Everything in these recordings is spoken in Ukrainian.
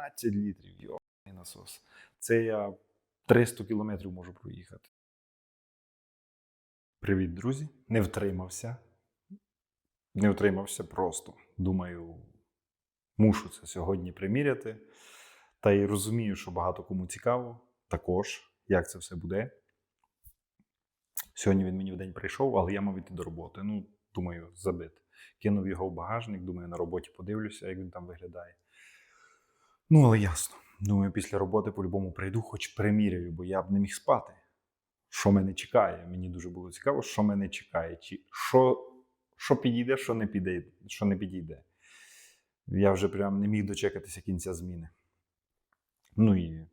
12 літрів. Йоний насос. Це я 300 кілометрів можу проїхати. Привіт, друзі. Не втримався. Не втримався просто. Думаю, мушу це сьогодні приміряти. Та й розумію, що багато кому цікаво також, як це все буде. Сьогодні він мені в день прийшов, але я мав іти до роботи. Ну, думаю, забити. Кинув його в багажник, думаю, на роботі подивлюся, як він там виглядає. Ну, але ясно. Думаю, після роботи по-любому прийду, хоч приміряю, бо я б не міг спати. Що мене чекає? Мені дуже було цікаво, що мене чекає. Чи що, що підійде, що не піде, що не підійде. Я вже прям не міг дочекатися кінця зміни. Ну і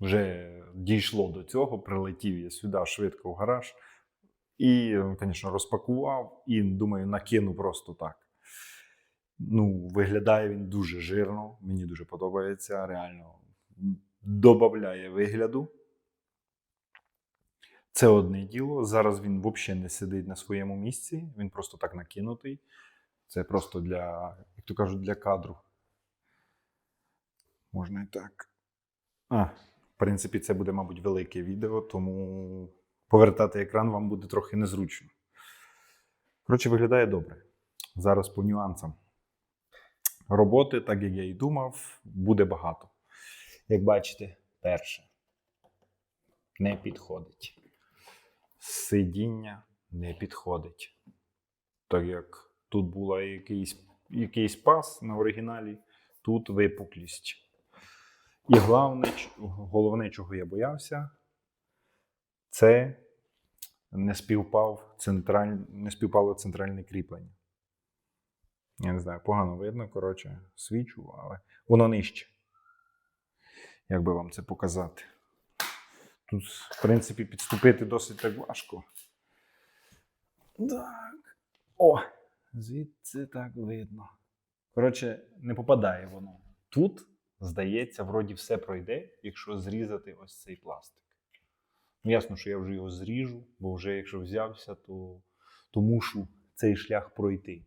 вже дійшло до цього, прилетів я сюди швидко в гараж і, звісно, розпакував і, думаю, накину просто так. Ну, виглядає він дуже жирно, мені дуже подобається, реально додає вигляду. Це одне діло. Зараз він взагалі не сидить на своєму місці, він просто так накинутий. Це просто для, як то кажуть, для кадру. Можна і так. А, в принципі, це буде, мабуть, велике відео, тому повертати екран вам буде трохи незручно. Коротше, виглядає добре. Зараз по нюансам. Роботи, так як я і думав, буде багато. Як бачите, перше не підходить. Сидіння не підходить. Так як тут була якийсь, якийсь пас на оригіналі, тут випуклість. І головне, головне, чого я боявся, це не співпав централь... не співпало центральне кріплення. Я не знаю, погано видно, коротше, свічу, але воно нижче. Як би вам це показати? Тут, в принципі, підступити досить так важко. Так. О! Звідси так видно. Коротше, не попадає воно. Тут, здається, вроді все пройде, якщо зрізати ось цей пластик. Ну, ясно, що я вже його зріжу, бо вже якщо взявся, то, то мушу цей шлях пройти.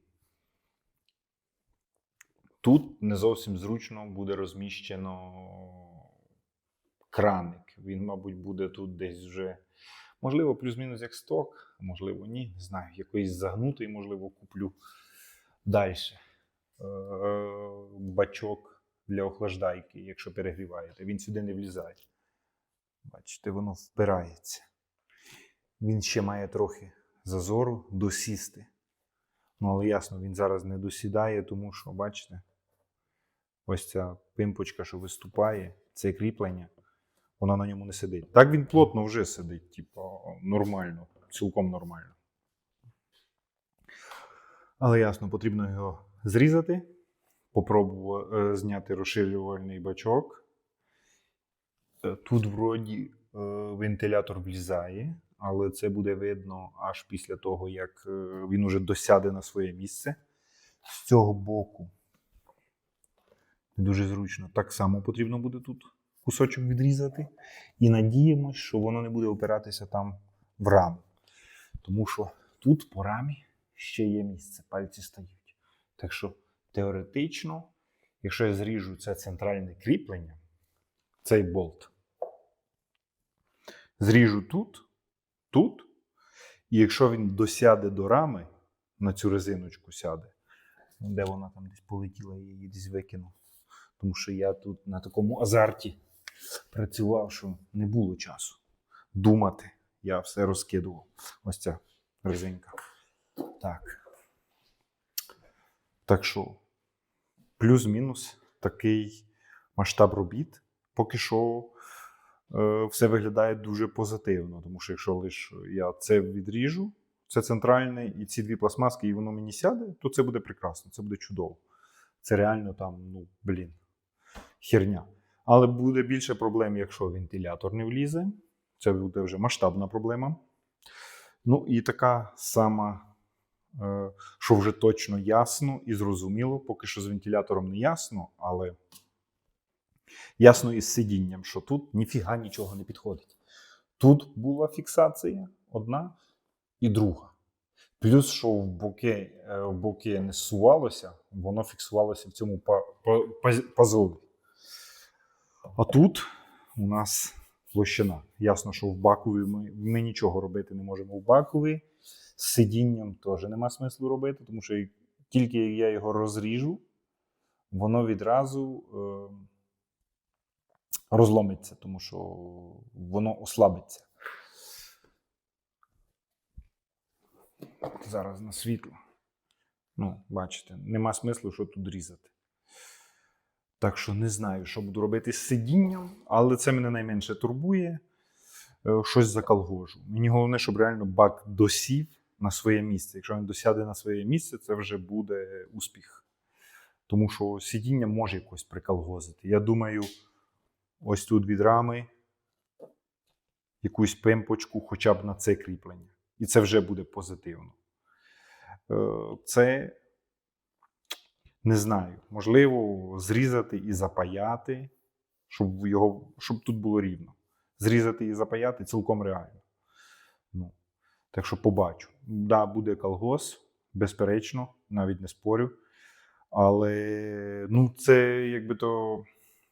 Тут не зовсім зручно буде розміщено краник. Він, мабуть, буде тут десь вже, можливо, плюс-мінус як сток, можливо, ні. Не знаю, якийсь загнутий, можливо, куплю далі. Бачок для охлаждайки, якщо перегріваєте. Він сюди не влізає. Бачите, воно впирається. Він ще має трохи зазору досісти. Ну, але ясно, він зараз не досідає, тому що, бачите, ось ця пимпочка, що виступає, це кріплення, вона на ньому не сидить. Так він плотно вже сидить, типу, нормально, цілком нормально. Але ясно, потрібно його зрізати, попробувати е, зняти розширювальний бачок. Е, Тут вроді е, вентилятор влізає, але це буде видно аж після того, як він уже досяде на своє місце. З цього боку не дуже зручно. Так само потрібно буде тут кусочок відрізати. І надіємось, що воно не буде опиратися там в раму. Тому що тут по рамі ще є місце, пальці стають. Так що теоретично, якщо я зріжу це центральне кріплення, цей болт, зріжу тут, тут, і якщо він досяде до рами, на цю резиночку сяде, де вона там десь полетіла, я її десь викинув. Тому що я тут на такому азарті працював, що не було часу думати. Я все розкидував. Ось ця резинка. Так. Так що, плюс-мінус такий масштаб робіт. Поки що е, все виглядає дуже позитивно. Тому що якщо лише я це відріжу, це центральне, і ці дві пластмаски, і воно мені сяде, то це буде прекрасно, це буде чудово. Це реально там, ну, блін, херня. Але буде більше проблем, якщо вентилятор не влізе. Це буде вже масштабна проблема. Ну і така сама, е, що вже точно ясно і зрозуміло, поки що з вентилятором не ясно, але ясно із сидінням, що тут ніфіга нічого не підходить. Тут була фіксація одна і друга. Плюс, що в боки, е, в боки не зсувалося, воно фіксувалося в цьому па- па- пазові. А тут у нас площина. Ясно, що в бакові ми, ми нічого робити не можемо в бакові. З сидінням теж нема смислу робити, тому що тільки як я його розріжу, воно відразу е, розломиться, тому що воно ослабиться. Зараз на світло. Ну, бачите, нема смислу, що тут різати. Так що не знаю, що буду робити з сидінням, але це мене найменше турбує. Е, Щось закалгожу. Мені головне, щоб реально бак досів на своє місце. Якщо він досяде на своє місце, це вже буде успіх. Тому що сидіння може якось прикалгозити. Я думаю, ось тут від рами якусь пимпочку хоча б на це кріплення. І це вже буде позитивно. Е, Це не знаю, можливо, зрізати і запаяти, щоб, його, щоб тут було рівно. Зрізати і запаяти цілком реально. Ну, так що побачу. Да, буде колгос, безперечно, навіть не спорю. Але ну, це, як би то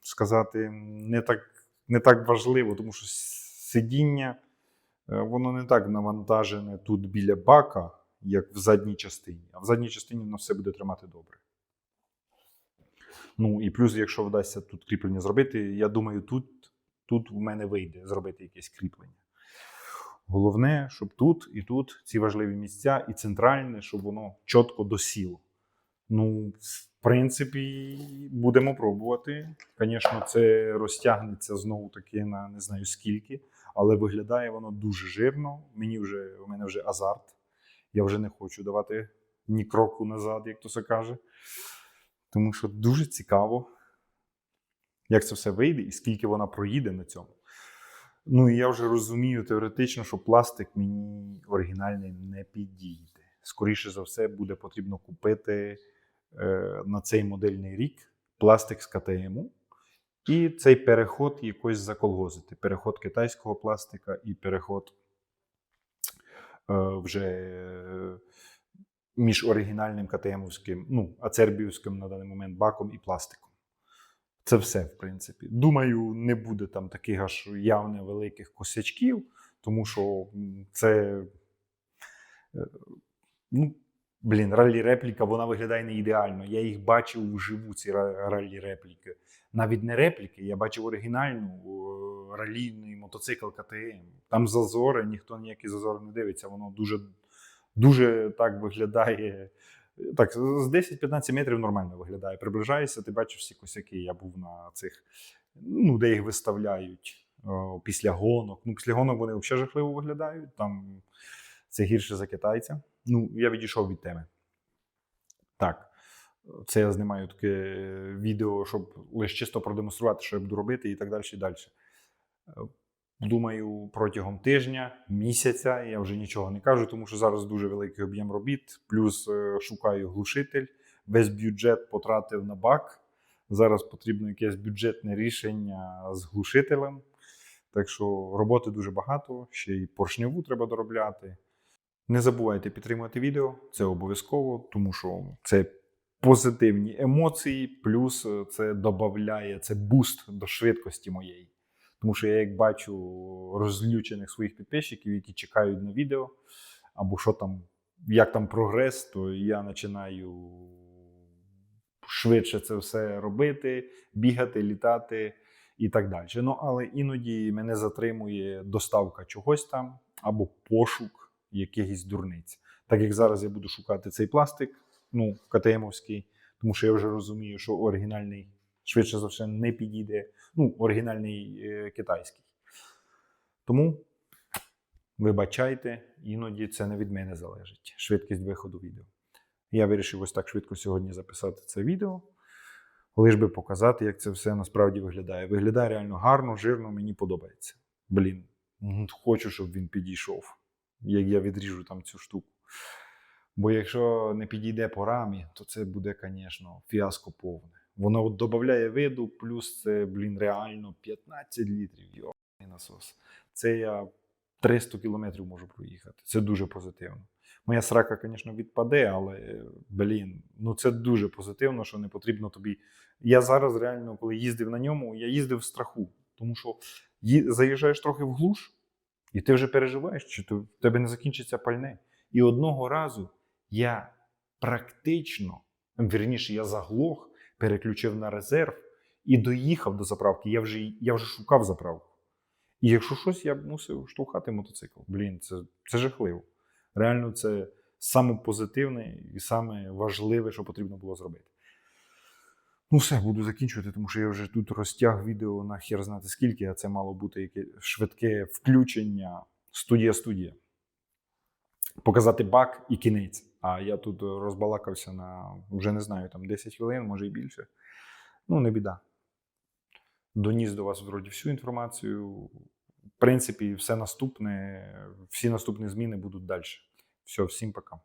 сказати, не так, не так важливо, тому що сидіння, е, воно не так навантажене тут біля бака, як в задній частині. А в задній частині воно все буде тримати добре. Ну і плюс, якщо вдасться тут кріплення зробити, я думаю, тут, тут в мене вийде зробити якесь кріплення. Головне, щоб тут і тут ці важливі місця, і центральне, щоб воно чітко досіло. Ну, в принципі, будемо пробувати. Звісно, це розтягнеться знову таки на не знаю скільки, але виглядає воно дуже жирно. Мені вже, у мене вже азарт. Я вже не хочу давати ні кроку назад, як то се каже. Тому що дуже цікаво, як це все вийде і скільки вона проїде на цьому. Ну і я вже розумію теоретично, що пластик мені оригінальний не підійде. Скоріше за все, буде потрібно купити е, на цей модельний рік пластик з КТМу. І цей переход якось заколгозити. Переход китайського пластика і переход е, вже між оригінальним КТМовським, ну, ацербівським на даний момент баком і пластиком. Це все, в принципі. Думаю, не буде там таких аж явно великих косячків, тому що це. е, Ну, блін, ралі репліка, вона виглядає не ідеально. Я їх бачив вживу, ці ра- ралі репліки. Навіть не репліки, я бачив оригінальну ралійний мотоцикл КТМ. Там зазори, ніхто ніякі зазори не дивиться, воно дуже, дуже так виглядає. Так, з 10-15 метрів нормально виглядає. Приближаєшся, ти бачиш всі косяки. Я був на цих, ну, де їх виставляють о, після гонок. Ну, після гонок вони взагалі жахливо виглядають. Там це гірше за китайця. Ну, я відійшов від теми. Так. Це я знімаю таке відео, щоб лише чисто продемонструвати, що я буду робити, і так далі. І далі. Думаю, протягом тижня, місяця я вже нічого не кажу, тому що зараз дуже великий об'єм робіт. Плюс е, шукаю глушитель. Весь бюджет потратив на бак. Зараз потрібно якесь бюджетне рішення з глушителем. Так що роботи дуже багато, ще й поршневу треба доробляти. Не забувайте підтримати відео, це обов'язково, тому що це позитивні емоції, плюс е, це додає це буст до швидкості моєї. Тому що я як бачу розлючених своїх підписчиків, які чекають на відео, або що там, як там прогрес, то я починаю швидше це все робити, бігати, літати і так далі. Ну, але іноді мене затримує доставка чогось там або пошук якихось дурниць. Так як зараз я буду шукати цей пластик, ну, КТМовський, тому що я вже розумію, що оригінальний швидше за все не підійде. Ну, оригінальний е, китайський. Тому вибачайте, іноді це не від мене залежить. Швидкість виходу відео. Я вирішив ось так швидко сьогодні записати це відео, лиш би показати, як це все насправді виглядає. Виглядає реально гарно, жирно, мені подобається. Блін, хочу, щоб він підійшов, як я відріжу там цю штуку. Бо якщо не підійде по рамі, то це буде, звісно, фіаско повне. Воно от додає виду, плюс це, блін, реально 15 літрів. Йоний насос. Це я 300 кілометрів можу проїхати. Це дуже позитивно. Моя срака, звісно, відпаде, але блін, ну це дуже позитивно, що не потрібно тобі. Я зараз реально, коли їздив на ньому, я їздив в страху, тому що заїжджаєш трохи в глуш, і ти вже переживаєш, чи в тебе не закінчиться пальне. І одного разу я практично, вірніше, я заглох, переключив на резерв і доїхав до заправки. Я вже, я вже шукав заправку. І якщо щось, я мусив штовхати мотоцикл. Блін, це, це жахливо. Реально, це саме позитивне і саме важливе, що потрібно було зробити. Ну, все, буду закінчувати, тому що я вже тут розтяг відео на хер знати скільки, а це мало бути яке швидке включення студія-студія. Показати бак і кінець. А я тут розбалакався на вже не знаю, там 10 хвилин, може і більше. Ну, не біда. Доніс до вас вроді всю інформацію. В принципі, все наступне, всі наступні зміни будуть далі. Все, всім пока.